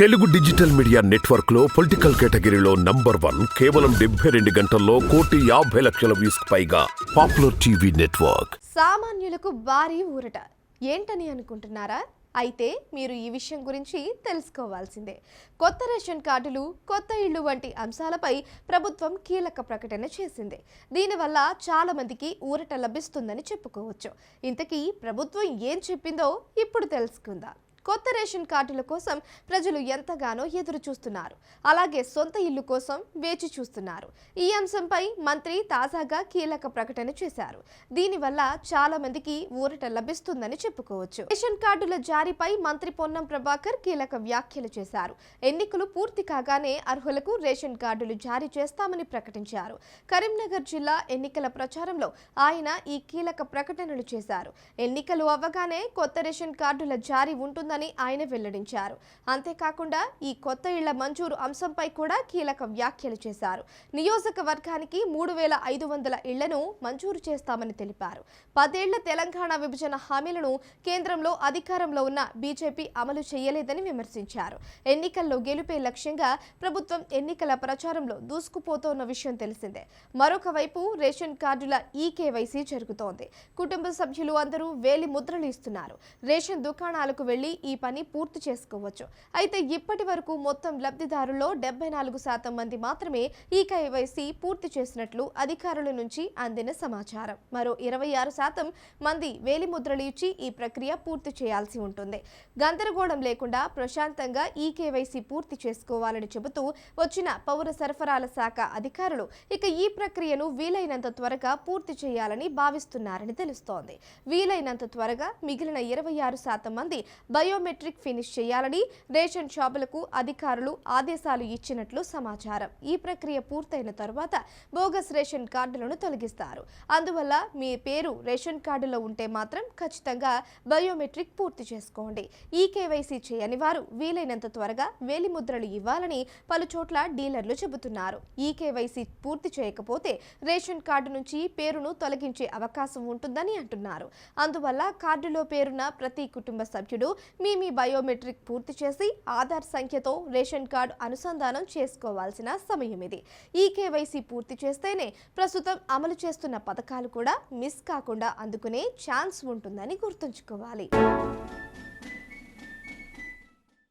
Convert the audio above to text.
Telugu digital media నెట్వర్క్లో political కేటగిరీలో number one కేవలం డెబ్బై రెండు గంటల్లో కోటి యాభై లక్షల వ్యూస్ పైగా పాపులర్ టీవీ నెట్వర్క్. సామాన్యులకు భారీ ఊరట. ఏంటని అనుకుంటున్నారా? అయితే మీరు ఈ విషయం గురించి తెలుసుకోవాల్సిందే. కొత్త రేషన్ కార్డులు కొత్త ఇళ్ళు వంటి అంశాలపై ప్రభుత్వం కీలక ప్రకటన చేసింది. దీనివల్ల చాలా మందికి ఊరట లభిస్తుందని చెప్పుకోవచ్చు. ఇంతకీ ప్రభుత్వం ఏం చెప్పిందో ఇప్పుడు తెలుసుకుందాం. కొత్త రేషన్ కార్డుల కోసం ప్రజలు ఎంతగానో ఎదురు చూస్తున్నారు అలాగే సొంత ఇల్లు కోసం వేచి చూస్తున్నారు. ఈ అంశంపై మంత్రి తాజాగా కీలక ప్రకటన చేశారు. దీనివల్ల చాలా మందికి ఊరట లభిస్తుందని చెప్పుకోవచ్చు. రేషన్ కార్డుల జారీపై మంత్రి పొన్నం ప్రభాకర్ కీలక వ్యాఖ్యలు చేశారు. ఎన్నికలు పూర్తి కాగానే అర్హులకు రేషన్ కార్డులు జారీ చేస్తామని ప్రకటించారు. కరీంనగర్ జిల్లా ఎన్నికల ప్రచారంలో ఆయన ఈ కీలక ప్రకటనలు చేశారు. ఎన్నికలు అవ్వగానే కొత్త రేషన్ కార్డుల జారీ ఉంటుందని ఆయన వెల్లడించారు. అంతేకాకుండా ఈ కొత్త ఇళ్ళ మంజూరు అంశంపై కూడా కీలక వ్యాఖ్యలు చేశారు. నియోజకవర్గానికి మూడు వేల ఐదు వందల ఇళ్ళను మంజూరు చేస్తామని తెలిపారు. పదేళ్ళ తెలంగాణ విభజన హామీలను కేంద్రంలో అధికారంలో ఉన్న బీజేపీ అమలు చేయలేదని విమర్శించారు. ఎన్నికల్లో గెలుపే లక్ష్యంగా ప్రభుత్వం ఎన్నికల ప్రచారంలో దూసుకుపోతోన్న విషయం తెలిసిందే. మరొక వైపు రేషన్ కార్డుల ఈ కేవైసీ జరుగుతోంది. కుటుంబ సభ్యులు అందరూ వేలి ముద్రలు ఇస్తున్నారు. రేషన్ దుకాణాలకు వెళ్ళి ఈ పని పూర్తి చేసుకోవచ్చు. అయితే ఇప్పటి వరకు మొత్తం లబ్ధిదారుల్లో డెబ్బై నాలుగు శాతం మంది మాత్రమే ఈ కేవైసీ పూర్తి చేసినట్లు అధికారుల నుంచి అందిన సమాచారం. మరో ఇరవై ఆరు శాతం మంది వేలి ముద్రలు ఇచ్చి ఈ ప్రక్రియ పూర్తి చేయాల్సి ఉంటుంది. గందరగోళం లేకుండా ప్రశాంతంగా ఈ కేవైసీ పూర్తి చేసుకోవాలని చెబుతూ వచ్చిన పౌర సరఫరాల శాఖ అధికారులు ఇక ఈ ప్రక్రియను వీలైనంత త్వరగా పూర్తి చేయాలని భావిస్తున్నారని తెలుస్తోంది. వీలైనంత త్వరగా మిగిలిన ఇరవై ఆరు శాతం మంది బయోమెట్రిక్ ఫినిష్ చేయాలని రేషన్ షాపులకు అధికారులు ఆదేశాలు ఇచ్చినట్లు సమాచారం. ఈ ప్రక్రియ పూర్తయిన తర్వాత బోగస్ రేషన్ కార్డులను తొలగిస్తారు. అందువల్ల మీ పేరు రేషన్ కార్డులో ఉంటే మాత్రం ఖచ్చితంగా బయోమెట్రిక్ పూర్తి చేసుకోండి. ఈ కేవైసీ చేయని వారు వీలైనంత త్వరగా వేలి ముద్రలు ఇవ్వాలని పలు చోట్ల డీలర్లు చెబుతున్నారు. ఈ కేవైసీ పూర్తి చేయకపోతే రేషన్ కార్డు నుంచి పేరును తొలగించే అవకాశం ఉంటుందని అంటున్నారు. అందువల్ల కార్డులో పేరున్న ప్రతి కుటుంబ సభ్యుడు మీ మీ బయోమెట్రిక్ పూర్తి చేసి ఆధార్ సంఖ్యతో రేషన్ కార్డు అనుసంధానం చేసుకోవాల్సిన సమయం ఇది. ఈ కేవైసీ పూర్తి చేస్తేనే ప్రస్తుతం అమలు చేస్తున్న పథకాలు కూడా మిస్ కాకుండా అందుకునే ఛాన్స్ ఉంటుందని గుర్తుంచుకోవాలి.